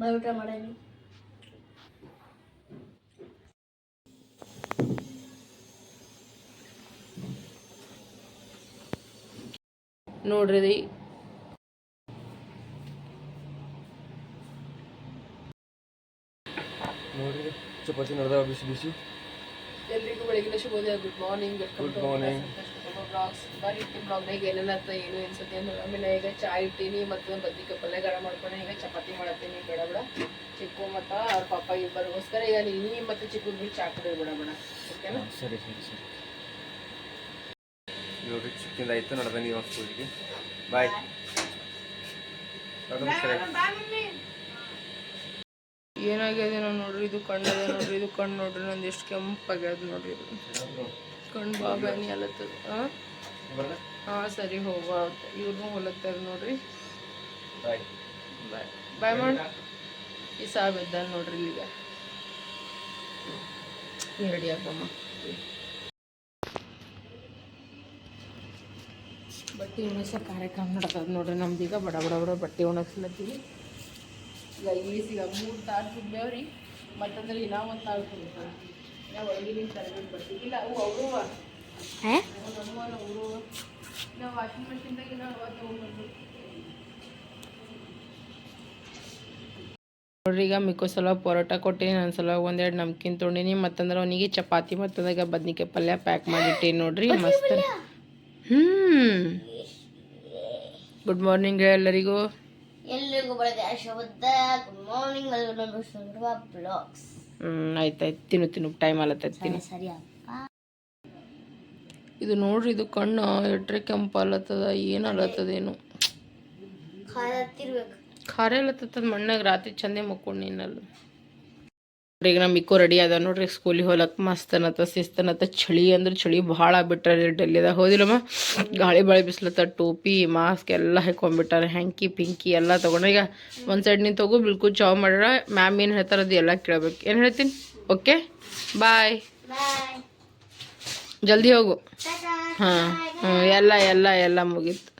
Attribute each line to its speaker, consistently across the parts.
Speaker 1: ಬಾಯ್ ಊಟ ಮಾಡೇನಿ.
Speaker 2: ನೋಡ್ರಿ
Speaker 3: ನೋಡ್ರಿ ಚಪಾತಿ ನಡೆದ ಬಿಸಿ ಬಿಸಿ.
Speaker 2: ಎಲ್ರಿಗೂ ಬೆಳಗಿನ ಶುಭೋದಯ good morning
Speaker 3: good morning.
Speaker 2: Vlogs ಬರೀ ಇಟ್ಟು ಬ್ಲಾಗ್ನಾಗ ಅಂತ ಏನು ಅನ್ಸುತ್ತೆ ಅಂದ್ರೆ ಆಮೇಲೆ ಈಗ ಚಾಯ್ ಇಟ್ಟೀನಿ ಮತ್ತು ಬದ್ನಿಕಾಯಿ ಪಲ್ಯ ಗರಂ ಮಾಡ್ಕೊಂಡು ಈಗ ಚಪಾತಿ ಮಾಡತ್ತೀನಿ. ಬೇಡ ಬೇಡ. ಚಿಕ್ಕು ಮತ್ತು ಅವ್ರ ಪಾಪ ಇಬ್ಬರಿಗೋಸ್ಕರ ಈಗ ನೀ ಮತ್ತು ಚಿಕ್ಕು ಬಿ ಚಾ ಕುಡಿ ಬೇಡ ಬೇಡ. ಓಕೆನಾ
Speaker 3: ಸರಿ ಸರಿ ಸರಿ. ನೋಡ್ರಿ ಚಿಕ್ಕಿಂದ ಆಯ್ತು ನೋಡ್ದೆ ನೀವು ಸ್ಕೂಲಿಗೆ ಬಾಯ್
Speaker 2: ಏನಾಗ್ಯದ ನೋಡ್ರಿ ಇದು ಕಣ್ಣದ ನೋಡ್ರಿ ಇದು ಕಣ್ಣು ನೋಡ್ರಿ ನಂದು ಎಷ್ಟು ಕೆಂಪಾಗ್ಯದ ನೋಡ್ರಿ ಇದು. ಕಣ್ಣು ಬಾ ಬನ್ನಿ ಅಲತ್ತದ ಹಾಂ ಹಾಂ ಸರಿ ಹೋಗುವ ಇವ್ರನ್ನೂ ಹೊಲತ್ತಾರ ನೋಡ್ರಿ.
Speaker 3: ಬಾಯ್.
Speaker 2: ಬಾಯ್. ಬಾಯ್ ಮಾಡಿ. ಈ ನೋಡ್ರಿ ಈಗ ರೆಡಿ ಆಗಮ್ಮ ಬಟ್ಟೆ ಒಣಗ್ಸ ಕಾರ್ಯಕ್ರಮ ನಡ್ತದೆ ನೋಡ್ರಿ. ನಮ್ದು ಈಗ ಬಡ ಬಡ ಬಡ ಬಟ್ಟೆ ಒಣಗ್ಸ್ಲತ್ತೀವಿ ಈಗ ಇಲ್ಲಿ ಈಗ ಮೂರು ತಾಸು ಬಿದ್ದೇವ್ರಿ ಮತ್ತಂದ್ರೆ ಇನ್ನೂ ಒಂದು ತಾಸು ತುಂಬ್ತಾವೆ ನೋಡ್ರಿ ಈಗ ಮಿಕ್ಕೋ ಸಲ ಪರೋಟ ಕೊಟ್ಟಿನಿ ನನ್ನ ಸಲ ಒಂದೆರಡು ನಮ್ಕಿನ್ ತೊಗೊಂಡಿನಿ ಮತ್ತಂದ್ರೆ ಅವನಿಗೆ ಚಪಾತಿ ಮತ್ತಂದಾಗ ಬದ್ನಿಕಾಯಿ ಪಲ್ಯ ಪ್ಯಾಕ್ ಮಾಡಿಟ್ಟೀನಿ ನೋಡ್ರಿ ಮಸ್ತ್. ಹ್ಮ್. ಗುಡ್ ಮಾರ್ನಿಂಗ್ ಎಲ್ಲರಿಗೂ.
Speaker 1: ಎಲ್ರಿಗೂ ಬೆಳಗ್ಗೆ ಶುಭದ good morning welcome to vlogs
Speaker 2: ಹ್ಞೂ ಆಯ್ತಾಯ್ತು ತಿನ್ನು ತಿನ್ನು ಟೈಮ್ ಆಲತ್ತೈತಿ ತಿನ್ನು. ಇದು ನೋಡ್ರಿ ಇದು ಕಣ್ಣು ಎಟ್ರೆ ಕೆಂಪು ಅಲತ್ತದ ಏನು ಅಲತ್ತದೇನು.
Speaker 1: ಖಾರ
Speaker 2: ಅಲತ್ತದ ಮಣ್ಣಾಗ ರಾತ್ರಿ ಚಂದೆ ಮಕ್ಕೊಂಡು ನೀನಲ್ಲಿ ಈಗ ನಮ್ಮ ಇಕ್ಕೋ ರೆಡಿ ಅದ ನೋಡ್ರಿ ಸ್ಕೂಲಿಗೆ ಹೋಲಕ್ ಮಸ್ತ್ ಅನ್ನತ್ತ ಶಿಸ್ತನತ್ತ ಚಳಿ ಅಂದ್ರೆ ಚಳಿ ಭಾಳ ಬಿಟ್ಟಾರ ಡೆಲ್ಲಿದಾಗ ಹೋದಿಲ್ಲಮ್ಮ? ಗಾಳಿ ಬಾಳಿ ಬಿಸ್ಲತ್ತ ಟೋಪಿ ಮಾಸ್ಕ್ ಎಲ್ಲ ಹಾಕೊಂಡ್ಬಿಟ್ಟಾರೆ ಹ್ಯಾಂಕಿ ಪಿಂಕಿ ಎಲ್ಲ ತಗೊಂಡ್ರೆ. ಈಗ ಒಂದು ಸೈಡ್ ನಿಂತು ಹೋಗು ಬಿಲ್ಕುಲ್ ಚಾವ್ ಮಾಡ್ರ ಮ್ಯಾಮ್ ಏನು ಹೇಳ್ತಾರೆ ಅದು ಎಲ್ಲ ಕೇಳ್ಬೇಕು. ಏನು ಹೇಳ್ತೀನಿ? ಓಕೆ ಬಾಯ್ ಜಲ್ದಿ ಹೋಗು. ಹಾಂ ಹ್ಞೂ ಎಲ್ಲ ಎಲ್ಲ ಎಲ್ಲ ಮುಗೀತು.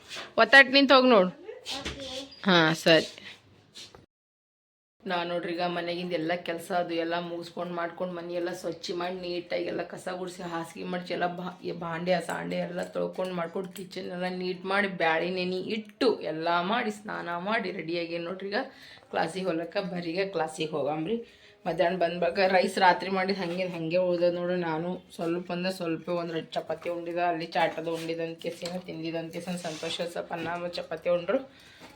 Speaker 2: ಒತ್ತಾಟ್ ನಿಂತು ಹೋಗಿ ನೋಡು. ಹಾಂ ಸರಿ. ನಾ ನೋಡ್ರಿ ಈಗ ಮನೆಗಿಂದ ಎಲ್ಲ ಕೆಲಸ ಅದು ಎಲ್ಲ ಮುಗಿಸ್ಕೊಂಡು ಮಾಡ್ಕೊಂಡು ಮನೆ ಎಲ್ಲ ಸ್ವಚ್ಛ ಮಾಡಿ ನೀಟಾಗಿ ಎಲ್ಲ ಕಸ ಗುಡಿಸಿ ಹಾಸಿಗೆ ಮಡ್ಚಿ ಎಲ್ಲ ಬಾ ಬಾಂಡೆ ಸಾಂಡೆ ಎಲ್ಲ ತೊಳ್ಕೊಂಡು ಮಾಡ್ಕೊಂಡು ಕಿಚನ್ ಎಲ್ಲ ನೀಟ್ ಮಾಡಿ ಬ್ಯಾಳಿ ನೆನೆ ಇಟ್ಟು ಎಲ್ಲ ಮಾಡಿ ಸ್ನಾನ ಮಾಡಿ ರೆಡಿಯಾಗಿ ನೋಡ್ರಿ ಈಗ ಕ್ಲಾಸಿಗೆ ಹೋಗ್ಲಕ್ಕ? ಬರೀಗ ಕ್ಲಾಸಿಗೆ ಹೋಗಂಬ್ರಿ ಮಧ್ಯಾಹ್ನ ಬಂದ್ಬೇಕಾಗ ರೈಸ್ ರಾತ್ರಿ ಮಾಡಿ ಹಂಗೆ ಹಂಗೆ ಉಳ್ದದ ನೋಡು ನಾನು. ಸ್ವಲ್ಪ ಅಂದ್ರೆ ಸ್ವಲ್ಪ ಒಂದು ಚಪಾತಿ ಉಂಡಿದ, ಅಲ್ಲಿ ಚಾಟದ ಉಂಡಿದ ಅಂತ ಕೇಸಿನ ತಿಂದಿದ ಅಂತ ಕೇಸಿನ ಸಂತೋಷ ಸ್ವಲ್ಪ ಅನ್ನ ಚಪಾತಿ ಉಂಡ್ರು.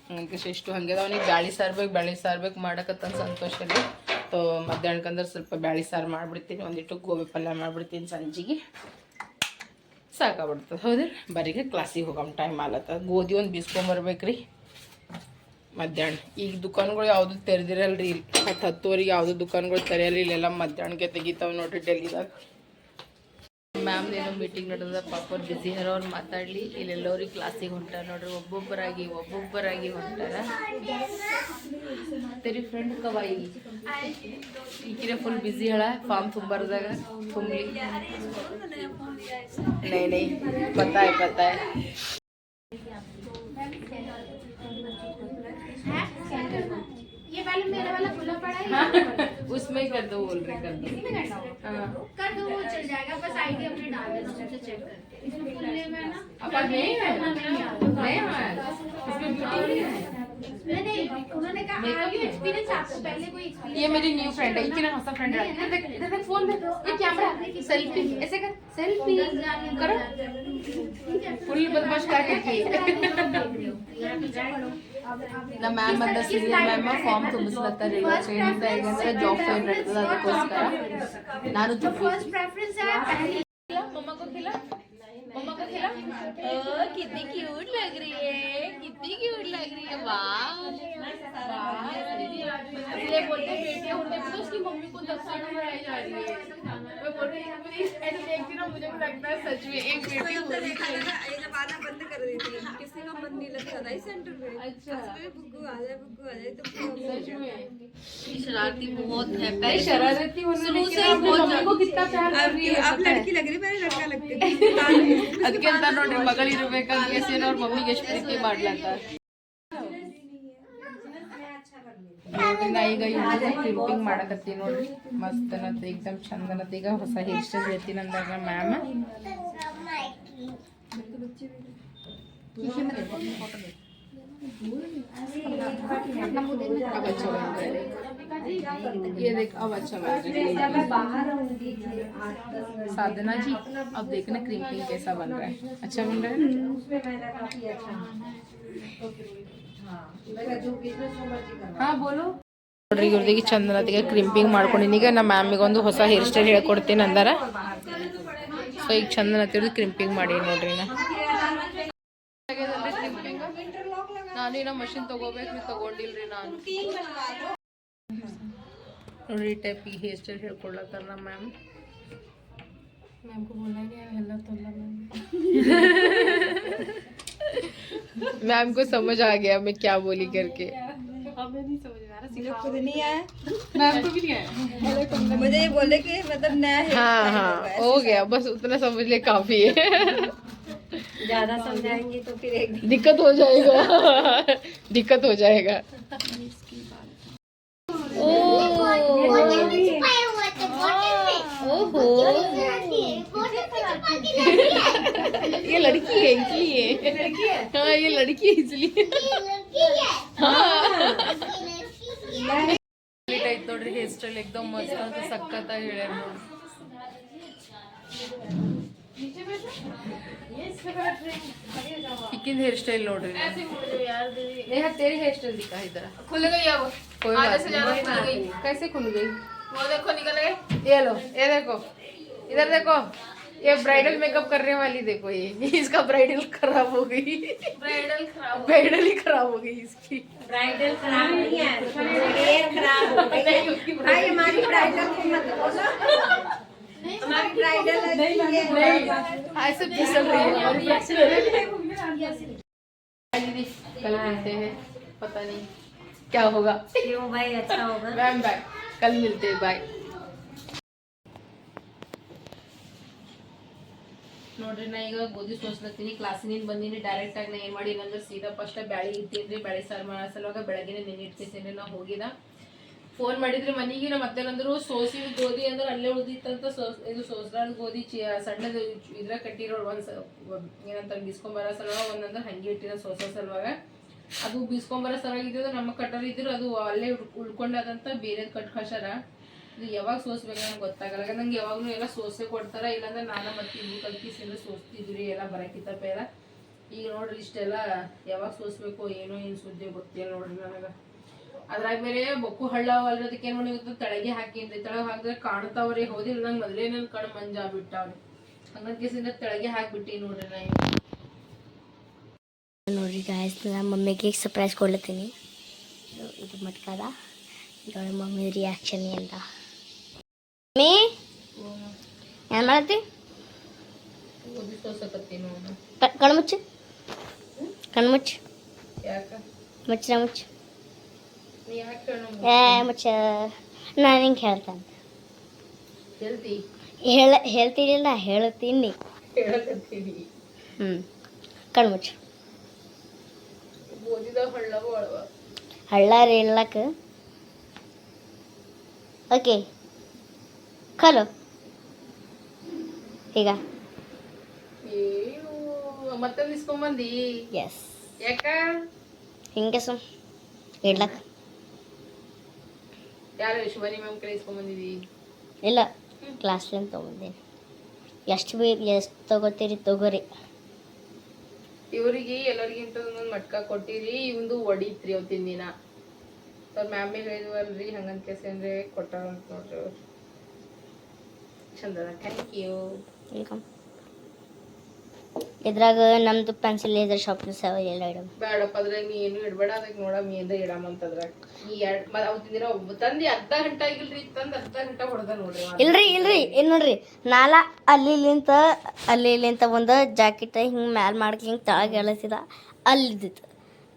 Speaker 2: ಹಂಗೆ ಇಷ್ಟು ಹಂಗೆ ಅವನಿಗೆ ಬ್ಯಾಳಿ ಸಾರು ಬೇಕು ಬ್ಯಾಳಿ ಸಾರು ಬೇಕು ಮಾಡಕತ್ತಂದು ರೀ. ತೋ ಮಧ್ಯಾಹ್ನಕ್ಕಂದ್ರೆ ಸ್ವಲ್ಪ ಬ್ಯಾಳಿ ಸಾರು ಮಾಡಿಬಿಡ್ತೀನಿ. ಒಂದಿಟ್ಟು ಗೋಬಿ ಪಲ್ಯ ಮಾಡಿಬಿಡ್ತೀನಿ ಸಂಜೆಗೆ. ಸಾಕಾಗ್ಬಿಡ್ತದೆ. ಹೌದ್ರಿ? ಬರೀಗ ಕ್ಲಾಸಿಗೆ ಹೋಗಮ್ ಟೈಮ್ ಆಲತ್ತದ ಗೋಧಿ ಒಂದು ಬೀಸ್ಕೊಂಬರ್ಬೇಕು ರೀ ಮಧ್ಯಾಹ್ನ. ಈಗ ದುಕಾನ್ಗಳು ಯಾವುದು ತೆರೆದಿರಲ್ರಿ. ಹತ್ತು ಹತ್ತುವರೆಗೆ ಯಾವುದು ದುಕಾನ್ಗಳು ತೆರೆಯಲ್ಲ ಇಲ್ಲೆಲ್ಲ ಮಧ್ಯಾಹ್ನಕ್ಕೆ ತೆಗಿತಾವೆ ನೋಡಿರಿ ಡೆಲ್ಲಿದಾಗ. ಮ್ಯಾಮ್ ಏನೋ ಮೀಟಿಂಗ್ ನಡೆದ ಪಾಪ ಬಿಸಿ ಹರ ಅವ್ರು ಮಾತಾಡಲಿ ಇಲ್ಲೆಲ್ಲವ್ರಿಗೆ ಕ್ಲಾಸಿಗೆ ಹೊಂಟಾರ ನೋಡ್ರಿ ಒಬ್ಬೊಬ್ಬರಾಗಿ ಒಬ್ಬೊಬ್ಬರಾಗಿ ಹೊಂಟಾರ ತೆರಿ ಫ್ರೆಂಡ್ ಕವಾಯಿ ಈಕಿನ ಫುಲ್ ಬಿಸಿ ಹೇಳ ಫಾರ್ಮ್ ತುಂಬರ್ದಾಗ ತುಂಬಲಿ ನೈ ನೈ ಪತಾಯ ಪತಾಯ
Speaker 4: ये वाला मेरा वाला खुला पड़ा है
Speaker 2: उसमें कर दो बोल रहे कर दो।
Speaker 4: में
Speaker 2: हाँ।
Speaker 4: कर दो वो चल जाएगा बस आईडी अपने डाल देना उससे चेक करके। इसमें खुलने में ना?
Speaker 2: अब नहीं है?
Speaker 4: हाँ, नहीं
Speaker 2: है? इसमें ब्यूटी नहीं है?
Speaker 4: नहीं नहीं उन्होंने कहा
Speaker 2: Makeup
Speaker 4: आगे
Speaker 2: है।
Speaker 4: पहले कोई experience
Speaker 2: ये मेरी न्यू फ्रेंड है। इनकी ना हंसा फ्रेंड है। इधर देख इधर देख फ़ोन देख ये कैमरा सेल्फी ऐसे कर सेल्फी करो। फुल बदमाश क्या करती है ನಮ್ಮ ಮ್ಯಾಮ್ ಬಂದ ಸೀರಿಯಲ್ ಮ್ಯಾಮ್ ಫಾರ್ಮ್ ತುಂಬಿಸ್ಲತ್ತಾರೆ ಈಗ ಟ್ರೈನಿಂಗ್ ಹೇಗಂದ್ರೆ ಜಾಬ್ ಫೇರ್ ನಡೀತದೆ ಅದಕ್ಕೋಸ್ಕರ ನಾನು
Speaker 4: तो
Speaker 2: ತುಂಬ
Speaker 4: फर्स्ट प्रेफरेंस है पहले
Speaker 2: मम्मा को खिला मम्मा को खिला ओ कितनी क्यूट लग रही है कितनी क्यूट लग रही है वाह वाह इसलिए बोलते हैं बेटियां होने पर तो उसकी मम्मी को दफ्तर में बढ़ाई जा रही है मुझे लगता है सच में एक जब
Speaker 5: आना बंद कर देती है तो किसी का मन नहीं लगता था इस सेंटर
Speaker 2: अच्छा।
Speaker 5: तो शरारती बहुत है
Speaker 2: शरारती कितना प्यार कर रही है आप
Speaker 5: लड़की लग रही मेरे लड़का लगती
Speaker 2: है। अत्यंत का और मम्मी यशप्रीत के बाढ़ लाता है। ಈಗ ಇವ್ರಿಗೆ ಕ್ಲಿಪ್ಪಿಂಗ್ ಮಾಡಕತ್ತೀನಿ ನೋಡ್ರಿ ಮಸ್ತ್ ಅನ್ನತ್ತೆ ಏಕ್ದಮ್ ಚಂದ ಅನ್ನತ್ತೆ ಈಗ ಹೊಸ ಹೇರ್ ಸ್ಟೈಲ್ ಹೇಳ್ತೀನಿ ಅಂದಾಗ ಮ್ಯಾಮ್ अब अच्छा बन रहा है ये देख अब अच्छा बन रहा है साधना जी अब देखना क्रिम्पिंग कैसा बन रहा है अच्छा बन रहा है हाँ बोलो ನೋಡ್ರಿ ಇವ್ರದಿಗೆ ಚಂದನತಿಗೆ ಕ್ರಿಂಪಿಂಗ್ ಮಾಡ್ಕೊಂಡಿನಿ ಈಗ ನಮ್ಮ ಮ್ಯಾಮಿಗೆ ಒಂದು ಹೊಸ ಹೇರ್ ಸ್ಟೈಲ್ ಹೇಳ್ಕೊಡ್ತೀನಿ ಅಂದಾರ ಸೊ ಈಗ ಚಂದನತಿರ್ದು ಕ್ರಿಂಪಿಂಗ್ ಮಾಡಿ ನೋಡ್ರಿ ನಾ ನಾನು ಇನ್ನ ಮಷಿನ್ ತಗೋಬೇಕು ತಗೊಂಡಿಲ್ರಿ ನಾನು ನೋಡ್ರಿ ಈ ಟೈಪ್ ಈ ಹೇರ್ ಸ್ಟೈಲ್ ಹೇಳ್ಕೊಡ್ಲತ್ತಾರ ನಮ್ಮ ಮ್ಯಾಮ್ ಮ್ಯಾಮ್ को बोलना नहीं है हल्ला तोल्ला मैम मैम को समझ आ गया मैं क्या बोली करके
Speaker 5: मुझे ये बोले कि मतलब नया है।
Speaker 2: हाँ हाँ हो गया बस उतना समझ ले काफ़ी है।
Speaker 5: ज़्यादा समझाएँगे तो फिर एक
Speaker 2: दिक्कत हो जाएगा। दिक्कत हो जाएगा। ये लड़की है इसलिए ये लड़की है हाँ। ये लड़की है। इसलिए ಕಂಪ್ಲೀಟ್ ಆಯ್ತು ನೋಡ್ರಿ ಹೇರ್ ಸ್ಟೈಲ್ ಎಕ್ದಮ್ ಮಸ್ತ್ ಅಂತ ಸಖತ್ತಾಗಿ ಹೇಳ್ಯಾರ ನೋಡ್ರಿ ಇಕ್ಕಿಂದ ಹೇರ್ ಸ್ಟೈಲ್ ನೋಡ್ರಿ नेहा तेरी हेयर स्टाइल दिखा इधर
Speaker 6: खुल गई अब
Speaker 2: कोई
Speaker 6: आधे
Speaker 2: बात
Speaker 6: से ज्यादा खुल गई
Speaker 2: नहीं कैसे खुल गई
Speaker 6: वो देखो निकल गए
Speaker 2: ये लो ये देखो इधर देखो ये ब्राइडल मेकअप करने वाली देखो ये। इसका ब्राइडल खराब हो गई।
Speaker 6: ब्राइडल खराब
Speaker 2: ब्राइडल ही खराब हो गई इसकी।
Speaker 5: ब्राइडल खराब नहीं है। ये खराब हो गई। भाई हमारी ब्राइडल को मत बोलो। हमारी ब्राइडल
Speaker 2: ऐसे फिसल रही है। हमारी bridal। दीदी कल मिलते हैं। पता नहीं क्या होगा।
Speaker 5: क्यों भाई अच्छा होगा।
Speaker 2: मैम बाय कल मिलते हैं बाय ನೋಡ್ರಿ, ನಾ ಈಗ ಗೋಧಿ ಸೋಸ್ಲತ್ತೀನಿ ಕ್ಲಾಸಿನಿಂದ ಬಂದೀನಿ ಡೈರೆಕ್ಟ್ ಆಗಿ ನಾ ಏನು ಮಾಡಿ ಅಂದ್ರೆ ಸೀದಾ ಫಸ್ಟ್ ಬ್ಯಾಳಿ ಇಟ್ಟಿದ್ರಿ, ಬ್ಯಾಳಿ ಸಾರು ಮಾಡೋ ಸಲುವಾಗ ಬೆಳಗ್ಗೆನೆ ನೆನಿಡ್ತಿದ್ದೀನಿ ನಾ ಹೋಗಿದ. ಫೋನ್ ಮಾಡಿದ್ರೆ ಮನೆಗೆ ನಮ್ಮ ಅತ್ತೆನಂದ್ರು ಸೋಸಿ ಗೋಧಿ ಅಂದ್ರೆ ಅಲ್ಲೇ ಉಳಿದಿತ್ತಂತ ಸೋಸ್ ಇದು ಸೋಸ್ಲಾದ ಗೋಧಿ ಚಿ ಸಣ್ಣದು ಇದ್ರ ಕಟ್ಟಿರೋ ಒಂದು ಸ ಏನಂತಾರೆ ಬಿಸ್ಕೊಂಬರೋ ಸಲುವಾಗ ಒಂದಂದ್ರೆ ಹಂಗೆ ಇಟ್ಟಿರೋ ಸೋಸೋ ಸಲುವಾಗ. ಅದು ಬೀಸ್ಕೊಂಬರೋ ಸಲುವಾಗಿ ಇದ್ದಿದ್ದು ನಮ್ಮ ಕಟ್ಟರ್ ಇದ್ರು, ಅದು ಅಲ್ಲೇ ಉಳ್ಕೊಂಡಾದಂತ ಬೇರೆ ಕಟ್ ಇದು ಯಾವಾಗ ಸೋಸ್ಬೇಕು ಗೊತ್ತಾಗಲ್ಲ. ನಂಗೆ ಯಾವಾಗಲೂ ಎಲ್ಲ ಸೋಸೆ ಕೊಡ್ತಾರ. ಇಲ್ಲಾಂದ್ರೆ ನಾನು ಮತ್ತೆ ಇನ್ನು ಕಲ್ಕಿಸಿಂದ ಸೋಸ್ತಿದ್ವಿ. ಎಲ್ಲ ಬರಕಿತ್ತಪ್ಪ ಎಲ್ಲ. ಈಗ ನೋಡ್ರಿ ಇಷ್ಟೆಲ್ಲ ಯಾವಾಗ ಸೋಸ್ಬೇಕು ಏನೋ ಏನು ಸುದ್ದಿ ಗೊತ್ತಿಲ್ಲ ನೋಡ್ರಿ ನನಗೆ. ಅದ್ರಾಗ ಬೇರೆ ಬೊಕ್ಕು ಹಳ್ಳ ಅದಕ್ಕೆ ಏನು ಮಾಡಿ ತೆಳಗೆ ಹಾಕಿನ್ರಿ ತೆಳಗೆ ಹಾಕಿದ್ರೆ ಕಾಣ್ತಾವ್ರಿ. ಹೌದಿಲ್ಲ, ನಂಗೆ ಮೊದಲೇ ನನ್ನ ಕಣ್ಣು ಮಂಜ ಬಿಟ್ಟಾವ್ರಿ. ಹಂಗಂತ ತೆಳಗೆ ಹಾಕ್ಬಿಟ್ಟಿ ನೋಡ್ರಿ ನಾ ಈಗ.
Speaker 1: ನೋಡ್ರಿ ಗಾಯಸ್ ನಮ್ಮ ಮಮ್ಮಿಗೆ ಸರ್ಪ್ರೈಸ್ ಕೊಡ್ಲತ್ತೀನಿ. ಇದು ಮಟ್ಕದ. ನೋಡಿ ಮಮ್ಮಿ ರಿಯಾಕ್ಷನ್ ಅಂತ ಮಮ್ಮಿ? ಏನು ಮಾಡತ್ತಿ? ಕಣ್ಮುಚ್ಚು ಕಣ್ಮುಚ್ಚು ಮುಚ್ಚ. ಮುಚ್ಚು. ಏ ಮುಚ್ಚ. ನಾನು ಹಿಂಗೆ ಹೇಳ್ತಾನೆ.
Speaker 2: ಹೇಳ್ತಿ.
Speaker 1: ಹೇಳ ಹೇಳ್ತೀನಿಲ್ಲ ಹೇಳ್ತೀನಿ.
Speaker 2: ಹ್ಮ್.
Speaker 1: ಹ್ಞೂ ಕಣ್ಮುಚ್ಚು ಹಳ್ಳ ರೀ ಇಲ್ಲಕ್ಕೆ ಓಕೆ. ಕಲು ಈಗ.
Speaker 2: ಏನು ಮತ್ತೆ ಇಸ್ಕೊಂಬಂದಿ?
Speaker 1: ಎಸ್
Speaker 2: ಯಾಕ?
Speaker 1: ಹಿಂಗೆ ಸುಮ್ ಇಡ್ಲಕ್ಕ
Speaker 2: ಯಾರು ಶಿವಾನಿ ಮ್ಯಾಮ್ ಕಡೆ ಇಸ್ಕೊಂಬಂದಿದಿ?
Speaker 1: ಇಲ್ಲ ಕ್ಲಾಸ್ಲಿಂದ ತೊಗೊಂಡೀನಿ ಎಷ್ಟು ಬಿ ಎಷ್ಟು ತಗೋತೀರಿ ತಗೋರಿ.
Speaker 2: ಇವರಿಗೆ ಎಲ್ಲರಿಗಿಂತ ಒಂದೊಂದು ಮಟ್ಕ ಕೊಟ್ಟಿರಿ ಇವಂದು ಒಡಿತ್ರಿ ಅವತ್ತಿನ ದಿನ. ಅವ್ರ ಮ್ಯಾಮಿಗೆ ಹೇಳಿದ್ವಲ್ರಿ ಹಂಗಂತ ಕೇಸಿ ಅಂದ್ರೆ ಕೊಟ್ಟಾರ ಅಂತ ನೋಡ್ರಿ ಅವ್ರು. ಚಂದದ ಥ್ಯಾಂಕ್ ಯು
Speaker 1: ವೆಲ್ಕಮ್ ಇದ್ರಾಗ ನಮ್ದು ಪೆನ್ಸಿಲ್ ಇದ್ರ ಶಾಪ್ನ ಸೇವ ಎಲ್ಲ ಇಡಮ್.
Speaker 2: ಬೇಡಪ್ಪ ಅದ್ರಾಗ ನೀ ಏನು ಇಡಬೇಡ ಅದಕ್ಕೆ ನೋಡ ಮೀ ಇಡಮ್ ಅಂತ ಅದ್ರಾಗ. ನೀ ಎರಡು ಮತ್ತೆ ಅವತ್ತಿನ ದಿನ ಒಬ್ಬ ತಂದಿ ಅರ್ಧ ಗಂಟೆ ಆಗಿಲ್ರಿ ತಂದು ಅರ್ಧ ಗಂಟೆ ಹೊಡೆದ ನೋಡ್ರಿ ಅವ.
Speaker 1: ಇಲ್ರಿ ಇಲ್ರಿ ಏನು ನೋಡ್ರಿ. ನಾಲ ಅಲ್ಲಿ ಇಲ್ಲಿಂತ ಅಲ್ಲಿ ಇಲ್ಲಿಂತ ಒಂದು ಜಾಕೆಟ್ ಹಿಂಗೆ ಮ್ಯಾಲ ಮಾಡ್ಕೆ ಹಿಂಗೆ ತಳಗ ಎಳಸಿದ ಅಲ್ಲಿದ್ದಿತ್ತು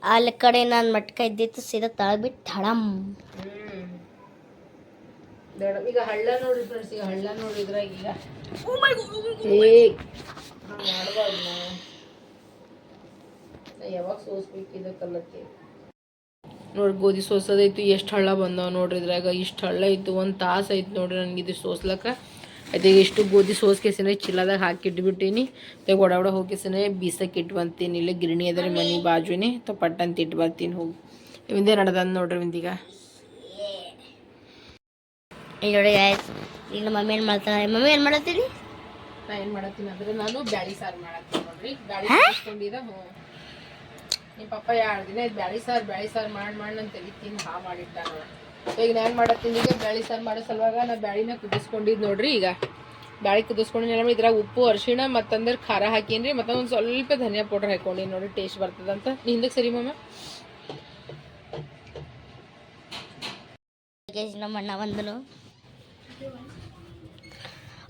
Speaker 1: ಅಲ್ಲಿ ಕಡೆ ನಾನು ಮಟ್ಕ ಇದ್ದಿತ್ತು ಸೀದಾ ತಳಗ್ ಬಿಟ್ಟು ಥಳಮ್
Speaker 2: ಹ್ಮ್. ದೊಡ್ಡ ಈಗ ಹಳ್ಳ ನೋಡಿ ಫ್ರೆಂಡ್ಸ್ ಈಗ ಹಳ್ಳ ನೋಡಿದ್ರೆ ಈಗ ಮಾಡ್ಬಾರ್ದು ಯಾವಾಗ ಸೋಸ್ಬೇಕು ಇದಕ್ಕಲ್ಲತ್ತಿ ನೋಡಿ ಗೋಧಿ ಸೋಸೋದೈತು ಎಷ್ಟು ಹಳ್ಳ ಬಂದವ ನೋಡ್ರಿ ಇದ್ರಾಗ. ಇಷ್ಟು ಹಳ್ಳ ಇತ್ತು ಒಂದು ತಾಸು ಐತೆ ನೋಡ್ರಿ ನನಗೆ ಇದು ಸೋಸ್ಲಕ್ಕ. ಅದೇ ಇಷ್ಟು ಗೋಧಿ ಸೋಸ್ಕೇಸಿನ ಚೀಲದಾಗ ಹಾಕಿಟ್ಬಿಟ್ಟೀನಿ. ಮತ್ತೆ ಒಡ ಒಡ ಹೋಗಿಸಿನ ಬೀಸಕ್ಕೆ ಇಟ್ಟು ಬಂತೀನಿ ಇಲ್ಲೇ ಗಿರಣಿ ಅದರ ಮನೆ ಬಾಜುನೇ. ಪಟ್ ಅಂತ ಇಟ್ಟು ಬರ್ತೀನಿ ಹೋಗಿ. ಇವಂದೇ ನಡ್ದಂದು ನೋಡ್ರಿ ಒಂದೀಗ
Speaker 1: ಈಗ ನೋಡಿ ಗಾಯ್ಸ್ ಈಗ ನಮ್ಮ ಮಮ್ಮಿ ಏನು ಮಾಡ್ತಾಳೆ? ಮಮ್ಮಿ ಏನು ಮಾಡತ್ತೀರಿ?
Speaker 2: ನಾ ಏನು ಮಾಡತ್ತೀನಿ ಅಂದ್ರೆ ನಾನು ಬ್ಯಾಳಿ ಸಾರು ಮಾಡತ್ತೀನಿ ನೋಡ್ರಿ. ಬ್ಯಾಳಿ ಹ್ಞೂ. ನಿಮ್ಮ ಪಪ್ಪ ಎರಡು ದಿನ ಬ್ಯಾಳಿ ಸಾರು ಬ್ಯಾಳಿ ಸಾರು ಮಾಡಿ ಮಾಡಿ ನಾನು ಹಾ ಮಾಡಿಟ್ಟ ಈಗ ನಾನು ಏನ್ ಮಾಡತ್ತೀನಿ ಈಗ ಬ್ಯಾಳಿ ಸಾರು ಮಾಡೋ ಸಲುವಾಗ ನಾ ಬ್ಯಾಳಿನ ಕುದಿಸ್ಕೊಂಡಿದ್ದು ನೋಡ್ರಿ ಈಗ. ಬ್ಯಾಳಿ ಕುದಿಸ್ಕೊಂಡಿನ ಇದ್ರಾಗ ಉಪ್ಪು ಅರಿಶಿಣ ಮತ್ತಂದ್ರೆ ಖಾರ ಹಾಕೀನಿ ಮತ್ತೆ ಒಂದು ಸ್ವಲ್ಪ ಧನಿಯಾ ಪೌಡರ್ ಹಾಕೊಂಡಿ ನೋಡಿ ಟೇಸ್ಟ್ ಬರ್ತದಂತ. ನೀ ಹಿಂದಕ್ಕೆ ಸರಿ ಮಮ್ಮ
Speaker 1: ನಮ್ಮ ಅಣ್ಣ ಬಂದನು